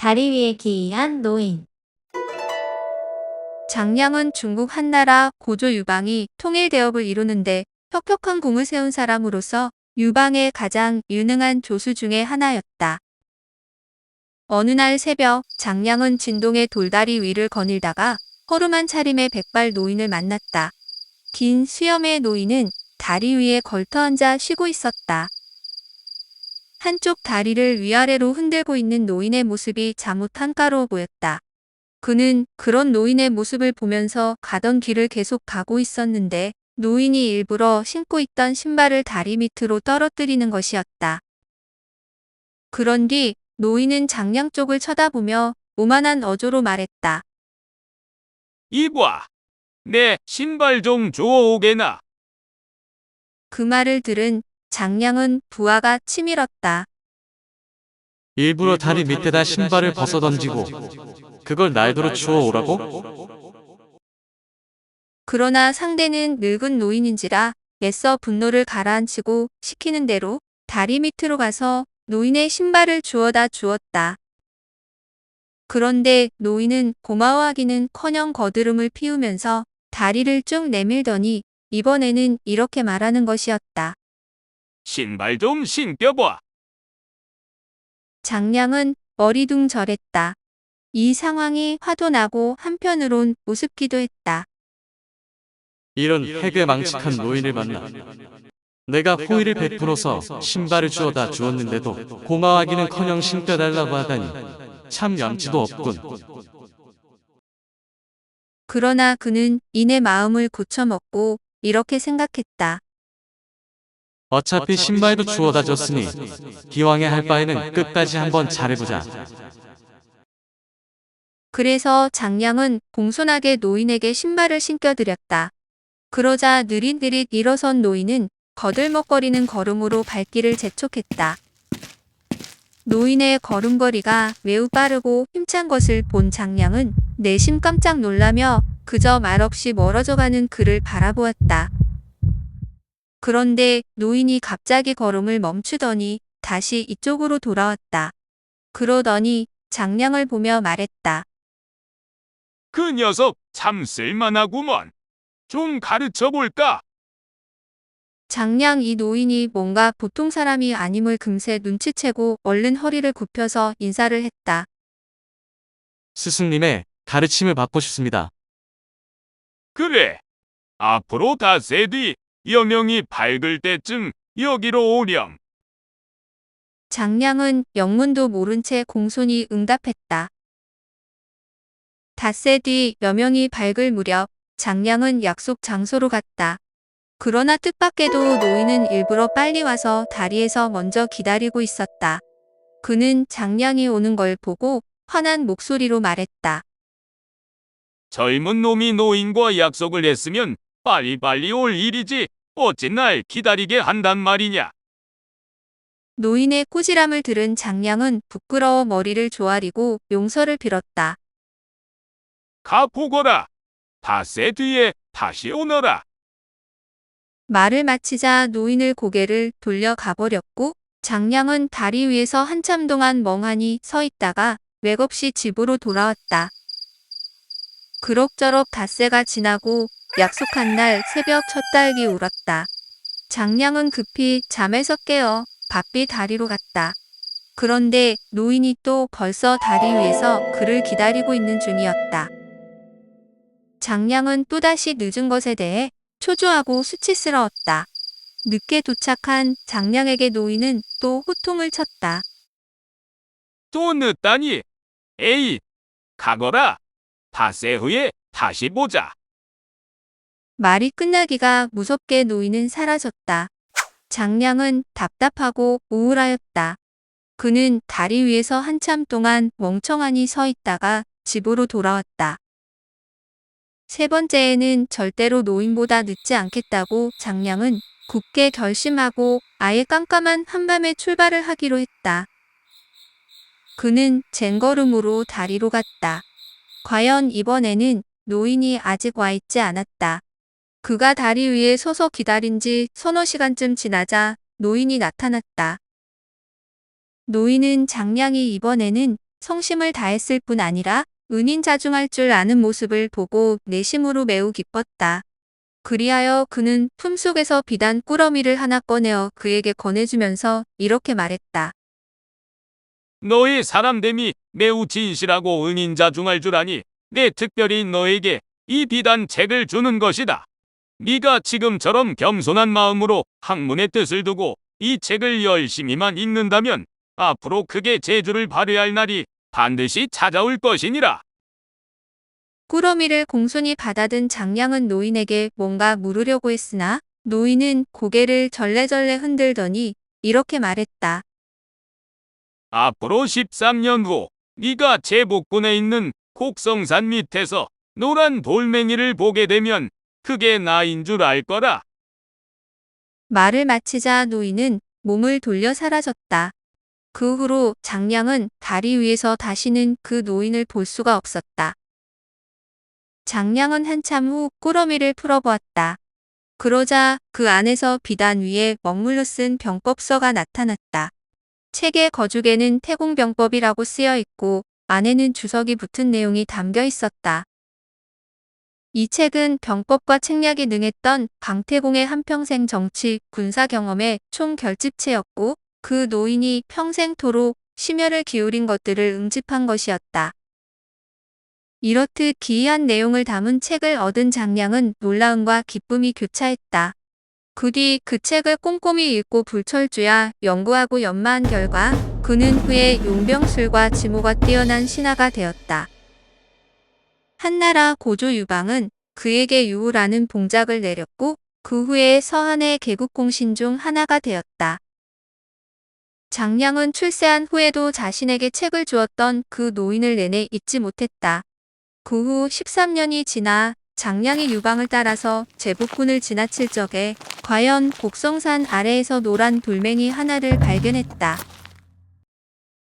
다리 위에 기이한 노인. 장량은 중국 한나라 고조 유방이 통일대업을 이루는데 혁혁한 공을 세운 사람으로서 유방의 가장 유능한 조수 중의 하나였다. 어느 날 새벽 장량은 진동의 돌다리 위를 거닐다가 허름한 차림의 백발 노인을 만났다. 긴 수염의 노인은 다리 위에 걸터 앉아 쉬고 있었다. 한쪽 다리를 위아래로 흔들고 있는 노인의 모습이 자뭇 한가로워 보였다. 그는 그런 노인의 모습을 보면서 가던 길을 계속 가고 있었는데 노인이 일부러 신고 있던 신발을 다리 밑으로 떨어뜨리는 것이었다. 그런 뒤 노인은 장량 쪽을 쳐다보며 오만한 어조로 말했다. 이봐, 내 신발 좀 주워오게나. 그 말을 들은 장량은 부하가 치밀었다. 일부러 다리 밑에다 신발을 벗어 던지고 그걸 날도로 주워 오라고? 그러나 상대는 늙은 노인인지라 애써 분노를 가라앉히고 시키는 대로 다리 밑으로 가서 노인의 신발을 주워다 주었다. 그런데 노인은 고마워하기는 커녕 거드름을 피우면서 다리를 쭉 내밀더니 이번에는 이렇게 말하는 것이었다. 신발 좀 신겨봐. 장량은 머리둥절했다. 이 상황이 화도 나고 한편으론 우습기도 했다. 이런 해괴 망측한 노인을 만나 내가 호의를 베풀어서 신발을 주워다 주었는데도 고마워하기는커녕 신겨달라고 하다니 참 염치도 없군. 그러나 그는 이내 마음을 고쳐먹고 이렇게 생각했다. 어차피 신발도 주워다 줬으니 기왕에 할 바에는 끝까지 한번 잘해보자. 그래서 장량은 공손하게 노인에게 신발을 신겨드렸다. 그러자 느릿느릿 일어선 노인은 거들먹거리는 걸음으로 발길을 재촉했다. 노인의 걸음걸이가 매우 빠르고 힘찬 것을 본 장량은 내심 깜짝 놀라며 그저 말없이 멀어져가는 그를 바라보았다. 그런데 노인이 갑자기 걸음을 멈추더니 다시 이쪽으로 돌아왔다. 그러더니 장량을 보며 말했다. 그 녀석 참 쓸만하구먼. 좀 가르쳐 볼까? 장량 이 노인이 뭔가 보통 사람이 아님을 금세 눈치채고 얼른 허리를 굽혀서 인사를 했다. 스승님의 가르침을 받고 싶습니다. 그래. 앞으로 닷새 뒤 여명이 밝을 때쯤 여기로 오렴. 장량은 영문도 모른 채 공손히 응답했다. 닷새 뒤 여명이 밝을 무렵 장량은 약속 장소로 갔다. 그러나 뜻밖에도 노인은 일부러 빨리 와서 다리에서 먼저 기다리고 있었다. 그는 장량이 오는 걸 보고 화난 목소리로 말했다. 젊은 놈이 노인과 약속을 했으면 빨리빨리 올 일이지. 어찌 날 기다리게 한단 말이냐. 노인의 꾸지람을 들은 장량은 부끄러워 머리를 조아리고 용서를 빌었다. 가보거라. 닷새 뒤에 다시 오너라. 말을 마치자 노인을 고개를 돌려 가버렸고 장량은 다리 위에서 한참 동안 멍하니 서 있다가 맥없이 집으로 돌아왔다. 그럭저럭 닷새가 지나고 약속한 날 새벽 첫 딸기 울었다. 장량은 급히 잠에서 깨어 바삐 다리로 갔다. 그런데 노인이 또 벌써 다리 위에서 그를 기다리고 있는 중이었다. 장량은 또다시 늦은 것에 대해 초조하고 수치스러웠다. 늦게 도착한 장량에게 노인은 또 호통을 쳤다. 또 늦다니. 에이, 가거라. 닷새 후에 다시 보자. 말이 끝나기가 무섭게 노인은 사라졌다. 장량은 답답하고 우울하였다. 그는 다리 위에서 한참 동안 멍청하니 서 있다가 집으로 돌아왔다. 세 번째에는 절대로 노인보다 늦지 않겠다고 장량은 굳게 결심하고 아예 깜깜한 한밤에 출발을 하기로 했다. 그는 젠걸음으로 다리로 갔다. 과연 이번에는 노인이 아직 와 있지 않았다. 그가 다리 위에 서서 기다린 지 서너 시간쯤 지나자 노인이 나타났다. 노인은 장량이 이번에는 성심을 다했을 뿐 아니라 은인자중할 줄 아는 모습을 보고 내심으로 매우 기뻤다. 그리하여 그는 품속에서 비단 꾸러미를 하나 꺼내어 그에게 건네주면서 이렇게 말했다. 너의 사람됨이 매우 진실하고 은인자중할 줄 아니 내 특별히 너에게 이 비단 책을 주는 것이다. 네가 지금처럼 겸손한 마음으로 학문의 뜻을 두고 이 책을 열심히만 읽는다면 앞으로 크게 재주를 발휘할 날이 반드시 찾아올 것이니라. 꾸러미를 공손히 받아든 장량은 노인에게 뭔가 물으려고 했으나 노인은 고개를 절레절레 흔들더니 이렇게 말했다. 앞으로 13년 후 네가 제복군에 있는 곡성산 밑에서 노란 돌멩이를 보게 되면 그게 나인 줄 알 거라. 말을 마치자 노인은 몸을 돌려 사라졌다. 그 후로 장량은 다리 위에서 다시는 그 노인을 볼 수가 없었다. 장량은 한참 후 꾸러미를 풀어보았다. 그러자 그 안에서 비단 위에 먹물로 쓴 병법서가 나타났다. 책의 거죽에는 태공병법이라고 쓰여 있고 안에는 주석이 붙은 내용이 담겨 있었다. 이 책은 병법과 책략이 능했던 강태공의 한평생 정치, 군사 경험의 총 결집체였고 그 노인이 평생토록 심혈을 기울인 것들을 응집한 것이었다. 이렇듯 기이한 내용을 담은 책을 얻은 장량은 놀라움과 기쁨이 교차했다. 그 뒤 그 책을 꼼꼼히 읽고 불철주야 연구하고 연마한 결과 그는 후에 용병술과 지모가 뛰어난 신하가 되었다. 한나라 고조 유방은 그에게 유우라는 봉작을 내렸고 그 후에 서한의 개국공신 중 하나가 되었다. 장량은 출세한 후에도 자신에게 책을 주었던 그 노인을 내내 잊지 못했다. 그 후 13년이 지나 장량이 유방을 따라서 제복군을 지나칠 적에 과연 곡성산 아래에서 노란 돌멩이 하나를 발견했다.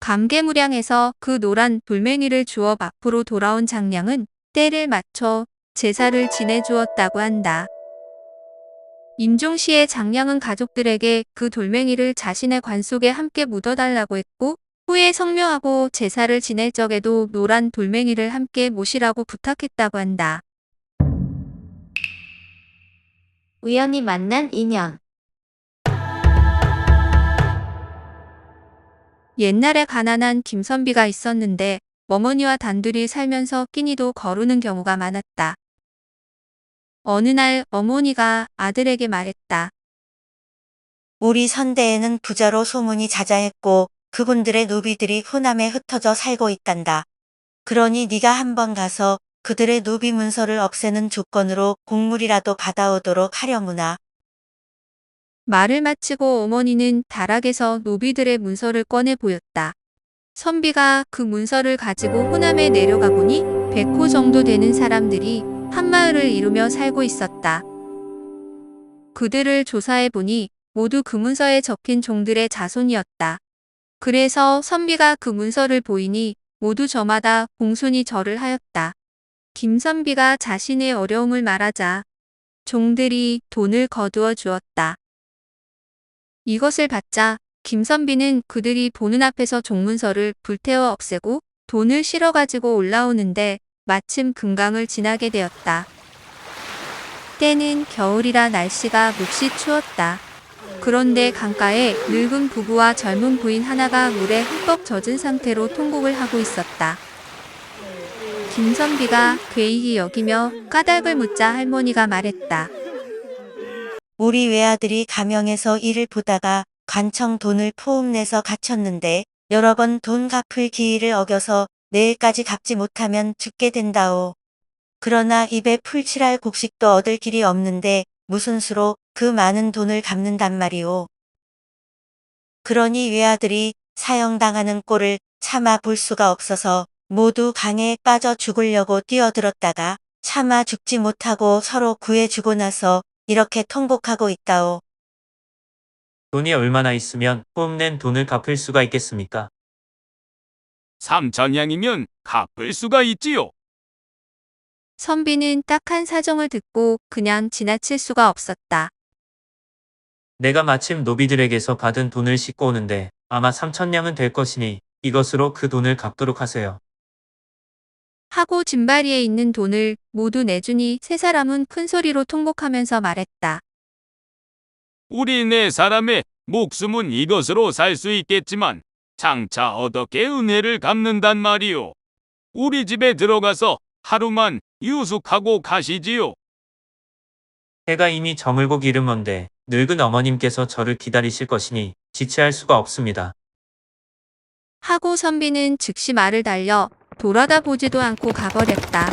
감개무량해서 그 노란 돌멩이를 주워 앞으로 돌아온 장량은 때를 맞춰 제사를 지내주었다고 한다. 임종시의 장량은 가족들에게 그 돌멩이를 자신의 관 속에 함께 묻어달라고 했고 후에 성묘하고 제사를 지낼 적에도 노란 돌멩이를 함께 모시라고 부탁했다고 한다. 우연히 만난 인연. 옛날에 가난한 김선비가 있었는데 어머니와 단둘이 살면서 끼니도 거르는 경우가 많았다. 어느 날 어머니가 아들에게 말했다. 우리 선대에는 부자로 소문이 자자했고 그분들의 노비들이 후남에 흩어져 살고 있단다. 그러니 네가 한번 가서 그들의 노비 문서를 없애는 조건으로 곡물이라도 받아오도록 하려무나. 말을 마치고 어머니는 다락에서 노비들의 문서를 꺼내 보였다. 선비가 그 문서를 가지고 호남에 내려가 보니 100호 정도 되는 사람들이 한 마을을 이루며 살고 있었다. 그들을 조사해 보니 모두 그 문서에 적힌 종들의 자손이었다. 그래서 선비가 그 문서를 보이니 모두 저마다 공손히 절을 하였다. 김선비가 자신의 어려움을 말하자 종들이 돈을 거두어 주었다. 이것을 받자 김선비는 그들이 보는 앞에서 종문서를 불태워 없애고 돈을 실어가지고 올라오는데 마침 금강을 지나게 되었다. 때는 겨울이라 날씨가 몹시 추웠다. 그런데 강가에 늙은 부부와 젊은 부인 하나가 물에 흠뻑 젖은 상태로 통곡을 하고 있었다. 김선비가 괴이히 여기며 까닭을 묻자 할머니가 말했다. 우리 외아들이 가명에서 일을 보다가 관청 돈을 포음내서 갇혔는데 여러 번 돈 갚을 기일을 어겨서 내일까지 갚지 못하면 죽게 된다오. 그러나 입에 풀칠할 곡식도 얻을 길이 없는데 무슨 수로 그 많은 돈을 갚는단 말이오. 그러니 외아들이 사형당하는 꼴을 참아 볼 수가 없어서 모두 강에 빠져 죽으려고 뛰어들었다가 차마 죽지 못하고 서로 구해주고 나서 이렇게 통곡하고 있다오. 돈이 얼마나 있으면 뽐낸 돈을 갚을 수가 있겠습니까? 3천냥이면 갚을 수가 있지요. 선비는 딱 한 사정을 듣고 그냥 지나칠 수가 없었다. 내가 마침 노비들에게서 받은 돈을 싣고 오는데 아마 3천냥은 될 것이니 이것으로 그 돈을 갚도록 하세요. 하고 짐바리에 있는 돈을 모두 내주니 세 사람은 큰 소리로 통곡하면서 말했다. 우리 네 사람의 목숨은 이것으로 살 수 있겠지만 장차 어떻게 은혜를 갚는단 말이오. 우리 집에 들어가서 하루만 유숙하고 가시지요. 해가 이미 저물고 기름먼데 늙은 어머님께서 저를 기다리실 것이니 지체할 수가 없습니다. 하고 선비는 즉시 말을 달려 돌아다 보지도 않고 가버렸다.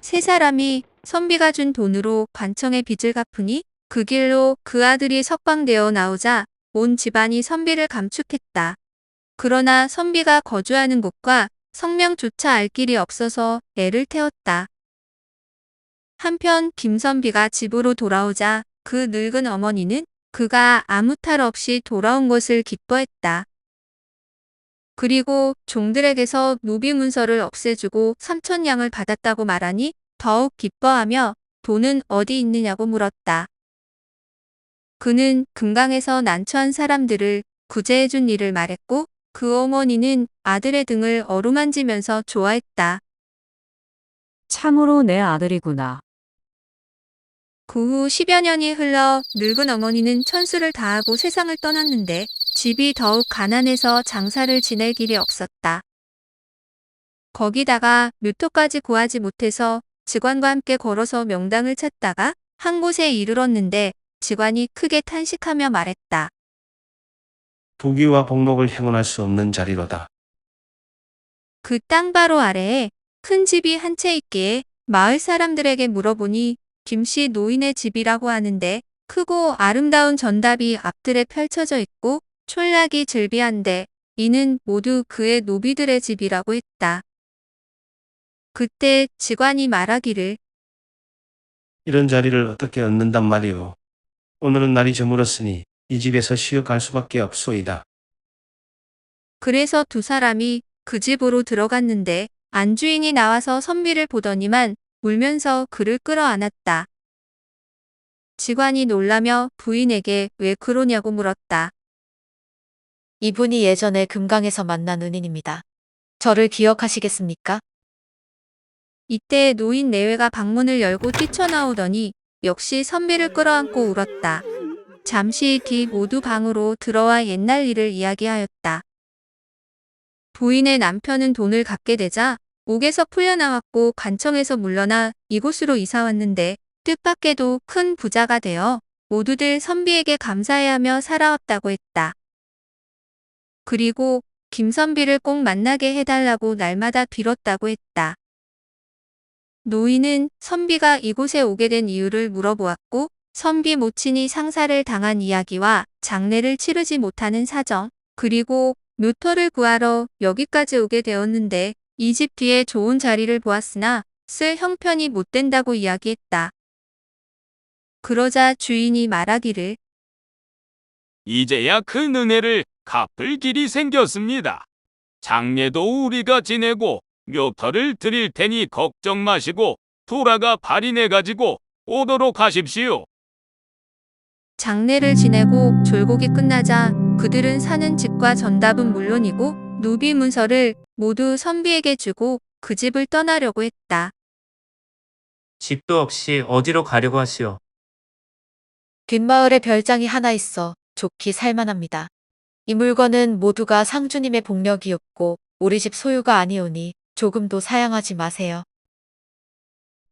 세 사람이 선비가 준 돈으로 관청의 빚을 갚으니 그 길로 그 아들이 석방되어 나오자 온 집안이 선비를 감축했다. 그러나 선비가 거주하는 곳과 성명조차 알 길이 없어서 애를 태웠다. 한편 김선비가 집으로 돌아오자 그 늙은 어머니는 그가 아무 탈 없이 돌아온 것을 기뻐했다. 그리고 종들에게서 노비 문서를 없애주고 삼천냥을 받았다고 말하니 더욱 기뻐하며 돈은 어디 있느냐고 물었다. 그는 금강에서 난처한 사람들을 구제해준 일을 말했고 그 어머니는 아들의 등을 어루만지면서 좋아했다. 참으로 내 아들이구나. 그 후 10여 년이 흘러 늙은 어머니는 천수를 다하고 세상을 떠났는데 집이 더욱 가난해서 장사를 지낼 길이 없었다. 거기다가 묘토까지 구하지 못해서 직원과 함께 걸어서 명당을 찾다가 한 곳에 이르렀는데 직원이 크게 탄식하며 말했다. 부귀와 복록을 행운할 수 없는 자리로다. 그 땅 바로 아래에 큰 집이 한 채 있기에 마을 사람들에게 물어보니 김씨 노인의 집이라고 하는데 크고 아름다운 전답이 앞들에 펼쳐져 있고 촌락이 즐비한데 이는 모두 그의 노비들의 집이라고 했다. 그때 직관이 말하기를 이런 자리를 어떻게 얻는단 말이오. 오늘은 날이 저물었으니 이 집에서 쉬어 갈 수밖에 없소이다. 그래서 두 사람이 그 집으로 들어갔는데 안주인이 나와서 선비를 보더니만 울면서 그를 끌어안았다. 직관이 놀라며 부인에게 왜 그러냐고 물었다. 이분이 예전에 금강에서 만난 은인입니다. 저를 기억하시겠습니까? 이때 노인 내외가 방문을 열고 뛰쳐나오더니 역시 선비를 끌어안고 울었다. 잠시 뒤 모두 방으로 들어와 옛날 일을 이야기하였다. 부인의 남편은 돈을 갚게 되자 옥에서 풀려나왔고 관청에서 물러나 이곳으로 이사 왔는데 뜻밖에도 큰 부자가 되어 모두들 선비에게 감사해하며 살아왔다고 했다. 그리고 김선비를 꼭 만나게 해달라고 날마다 빌었다고 했다. 노인은 선비가 이곳에 오게 된 이유를 물어보았고 선비 모친이 상사를 당한 이야기와 장례를 치르지 못하는 사정, 그리고 묘터를 구하러 여기까지 오게 되었는데 이 집 뒤에 좋은 자리를 보았으나 쓸 형편이 못 된다고 이야기했다. 그러자 주인이 말하기를 이제야 그 은혜를 갚을 길이 생겼습니다. 장례도 우리가 지내고 묘터를 드릴 테니 걱정 마시고 돌아가 발인해 가지고 오도록 하십시오. 장례를 지내고 졸곡이 끝나자 그들은 사는 집과 전답은 물론이고 노비 문서를 모두 선비에게 주고 그 집을 떠나려고 했다. 집도 없이 어디로 가려고 하시오. 뒷마을에 별장이 하나 있어 좋게 살만합니다. 이 물건은 모두가 상주님의 복력이었고 우리 집 소유가 아니오니 조금도 사양하지 마세요.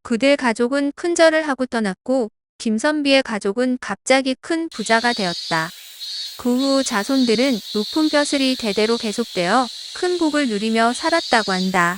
그들 가족은 큰절을 하고 떠났고 김선비의 가족은 갑자기 큰 부자가 되었다. 그 후 자손들은 높은 벼슬이 대대로 계속되어 큰 복을 누리며 살았다고 한다.